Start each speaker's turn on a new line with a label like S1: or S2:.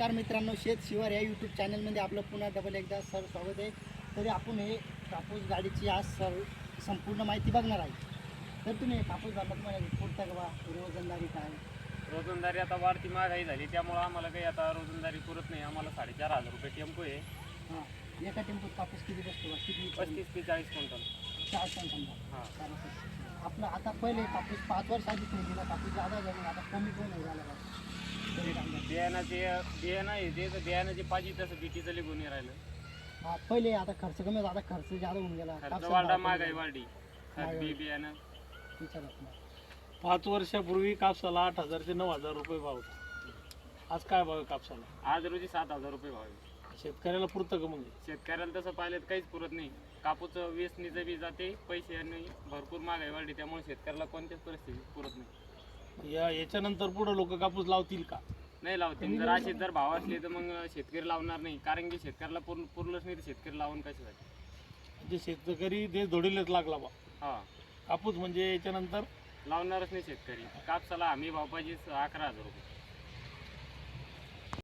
S1: नमस्कार मित्रांनो शेत शिवार या यूट्यूब चॅनलमध्ये आपलं पुन्हा डबल एकदा सर स्वागत आहे. तरी आपण हे कापूस गाडीची आज सर संपूर्ण माहिती बघणार आहे. तर तुम्ही कापूस मला पुरता का बा? रोजंदारी काय?
S2: रोजंदारी आता वाढती महागाई झाली त्यामुळं आम्हाला काही आता रोजंदारी पुरत नाही. आम्हाला साडेचार हजार रुपये टेम्पो आहे.
S1: हां एका टेम्पोत कापूस किती बसतो? किती
S2: पस्तीस ते चाळीस क्विंटल.
S1: चार टन समजा
S2: हां.
S1: आपलं आता पहिले कापूस पाच वर्ष नाही दिला कापूस जादा झाला आता कमी पण नाही झाला.
S2: बियाणाचे बियाणं ते तर बियाणं जे पाहिजे तसं बीटीचं लिहून नाही राहिलं.
S1: हा पहिले आता खर्च कमी होता आता खर्च जादा होऊन गेला.
S2: खर्च
S1: कापसाला
S2: वाढला महागाई. वाढली. खत बी. बियाणं.
S1: विचारा तुम्हाला.
S3: पाच वर्षापूर्वी कापसाला आठ हजार ते नऊ हजार रुपये भाव होता. आज काय भाव आहे कापसाला?
S2: आज रोजी सात हजार रुपये भाव आहे.
S3: शेतकऱ्याला पुरतं का म्हणजे
S2: शेतकऱ्याला तसं पाहिलं तर काहीच पुरत नाही. कापूस वेचणीचं बी जाते पैसे नाही भरपूर महागाई वाढली त्यामुळे शेतकऱ्याला कोणत्याच परिस्थितीत पुरत नाही.
S3: या याच्यानंतर पुढे लोक कापूस लावतील का?
S2: नाही लावते. जर असे जर भाव असले तर मग शेतकरी लावणार नाही. कारण की शेतकऱ्याला पूर्ण पुरलंच नाही तर शेतकरी लावून कशासाठी
S3: म्हणजे शेतकरी देश धोडीलाच लागला बा.
S2: हा.
S3: कापूस म्हणजे याच्यानंतर?
S2: लावणारच नाही शेतकरी. कापसाला हमी भाव पाहिजे अकरा हजार रुपये.